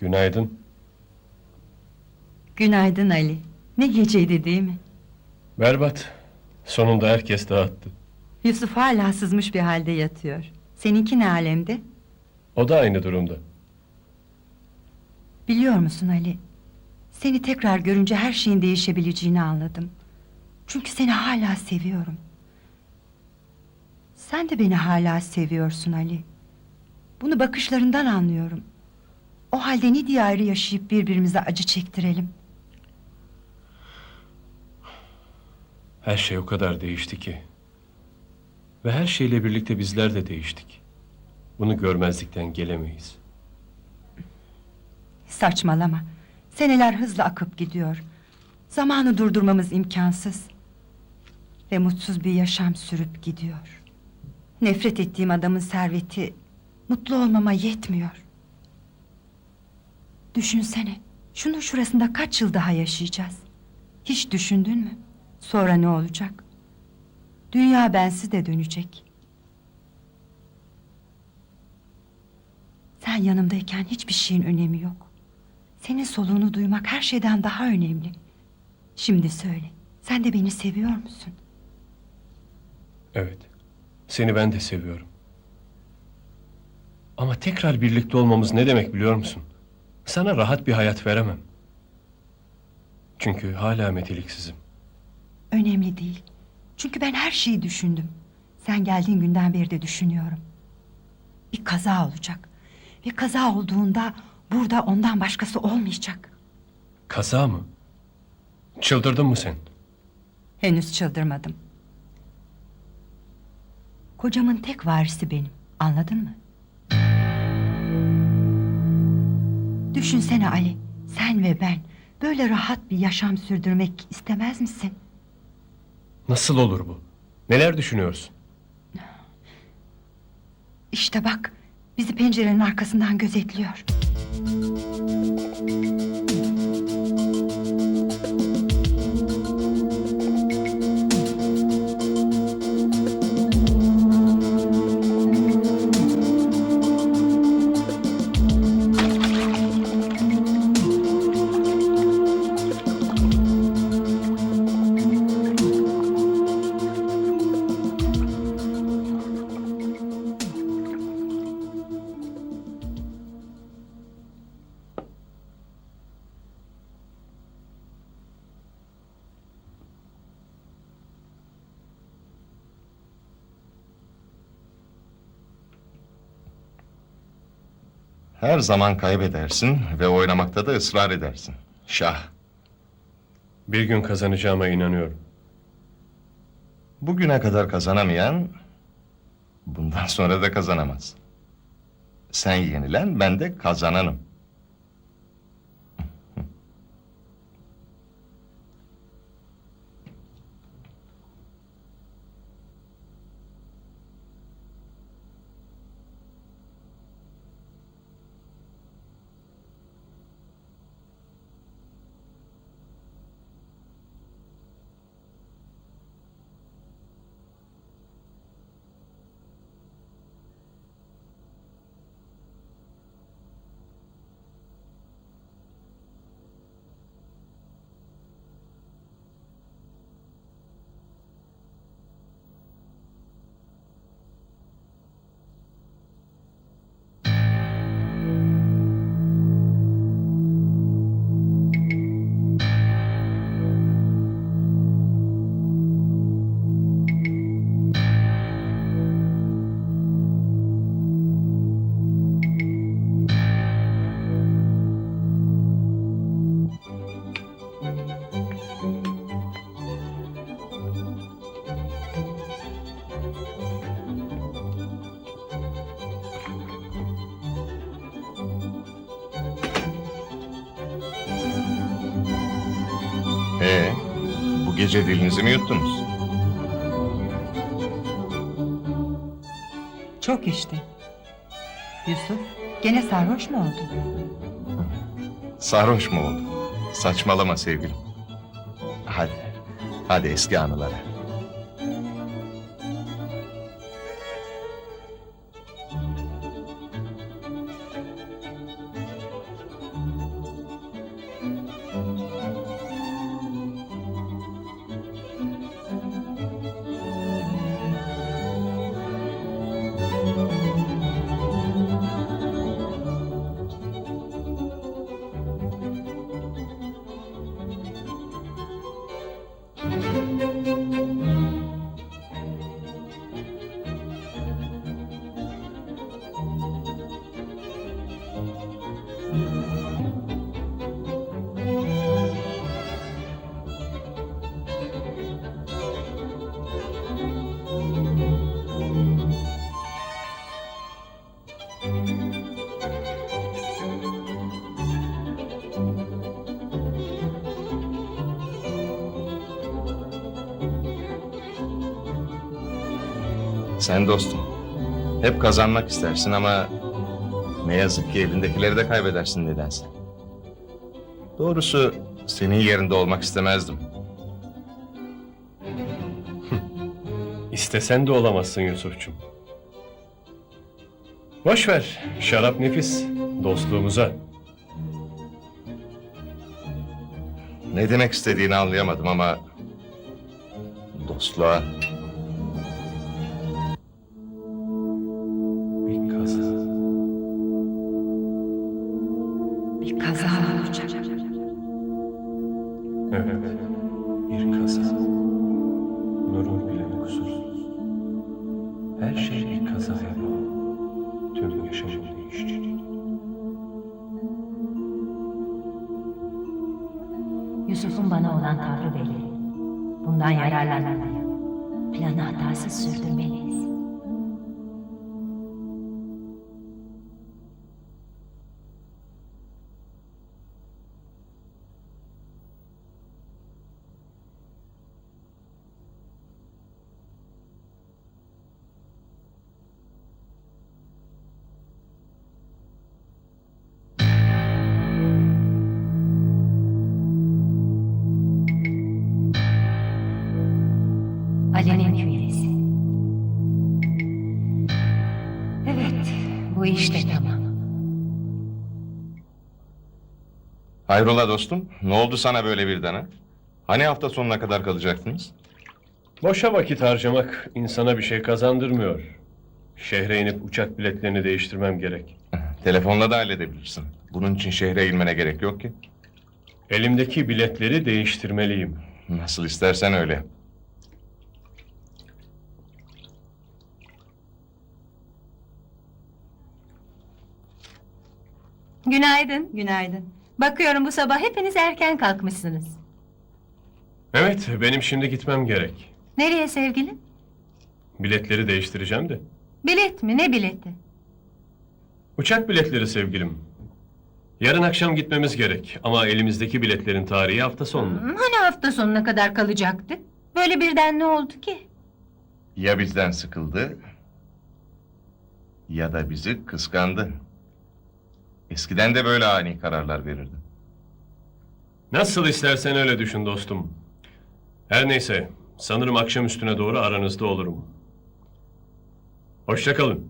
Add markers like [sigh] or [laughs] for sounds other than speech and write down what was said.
Günaydın. Günaydın Ali. Ne geceydi değil mi? Berbat. Sonunda herkes dağıttı. Yusuf hala sızmış bir halde yatıyor. Seninki ne alemde? O da aynı durumda. Biliyor musun Ali? Seni tekrar görünce her şeyin değişebileceğini anladım. Çünkü seni hala seviyorum. Sen de beni hala seviyorsun Ali. Bunu bakışlarından anlıyorum. O halde ne diye ayrı yaşayıp birbirimize acı çektirelim? Her şey o kadar değişti ki. Ve her şeyle birlikte bizler de değiştik. Bunu görmezlikten gelemeyiz. Saçmalama. Seneler hızla akıp gidiyor. Zamanı durdurmamız imkansız. Ve mutsuz bir yaşam sürüp gidiyor. Nefret ettiğim adamın serveti mutlu olmama yetmiyor. Düşünsene. Şunun şurasında kaç yıl daha yaşayacağız? Hiç düşündün mü? Sonra ne olacak? Dünya bensiz de dönecek. Sen yanımdayken hiçbir şeyin önemi yok. Senin soluğunu duymak her şeyden daha önemli. Şimdi söyle, sen de beni seviyor musun? Evet. Seni ben de seviyorum. Ama tekrar birlikte olmamız ne demek biliyor musun? Sana rahat bir hayat veremem. Çünkü hala meteliksizim. Önemli değil. Çünkü ben her şeyi düşündüm. Sen geldiğin günden beri de düşünüyorum. Bir kaza olacak. Ve kaza olduğunda burada ondan başkası olmayacak. Kaza mı? Çıldırdın mı sen? Henüz çıldırmadım. Kocamın tek varisi benim. Anladın mı? Düşünsene Ali. Sen ve ben böyle rahat bir yaşam sürdürmek istemez misin? Nasıl olur bu? Neler düşünüyorsun? İşte bak. Bizi pencerenin arkasından gözetliyor. Her zaman kaybedersin ve oynamakta da ısrar edersin. Şah, Bir gün kazanacağıma inanıyorum. bugüne kadar kazanamayan... ...bundan sonra da kazanamaz. Sen yenilen, ben de kazananım. Ee, bu gece dilinizi mi yuttunuz? Çok işte. Yusuf, gene sarhoş mu oldun? Sarhoş mu oldun? Saçmalama sevgilim. Hadi, hadi eski anılara. Sen dostum. Hep kazanmak istersin ama ne yazık ki elindekileri de kaybedersin nedense. Doğrusu senin yerinde olmak istemezdim. [laughs] İstesen de olamazsın Yusuf'cum. Boş ver. Şarap nefis. Dostluğumuza. Ne demek istediğini anlayamadım ama dostluğa Bir kaza olacak. Evet. Bir kaza. Nur'un bile kusursuz. Her şey bir kazaya bağlı. Tüm yaşamım değişecek. Yusuf'un bana olan tavrı belli. Bundan yararlanmalıyım. Planı hatasız sürdürmeliyiz. Hayrola dostum? Ne oldu sana böyle birden ha? Hani hafta sonuna kadar kalacaktınız? Boşa vakit harcamak insana bir şey kazandırmıyor. Şehre inip uçak biletlerini değiştirmem gerek. [laughs] Telefonla da halledebilirsin. Bunun için şehre inmene gerek yok ki. Elimdeki biletleri değiştirmeliyim. Nasıl istersen öyle. Günaydın. Günaydın. Bakıyorum bu sabah hepiniz erken kalkmışsınız. Evet, benim şimdi gitmem gerek. Nereye sevgilim? Biletleri değiştireceğim de. Bilet mi? Ne bileti? Uçak biletleri sevgilim. Yarın akşam gitmemiz gerek ama elimizdeki biletlerin tarihi hafta sonu. Hani hafta sonuna kadar kalacaktık? Böyle birden ne oldu ki? Ya bizden sıkıldı ya da bizi kıskandı. Eskiden de böyle ani kararlar verirdi. Nasıl istersen öyle düşün dostum. Her neyse, sanırım akşam üstüne doğru aranızda olurum. Hoşça kalın.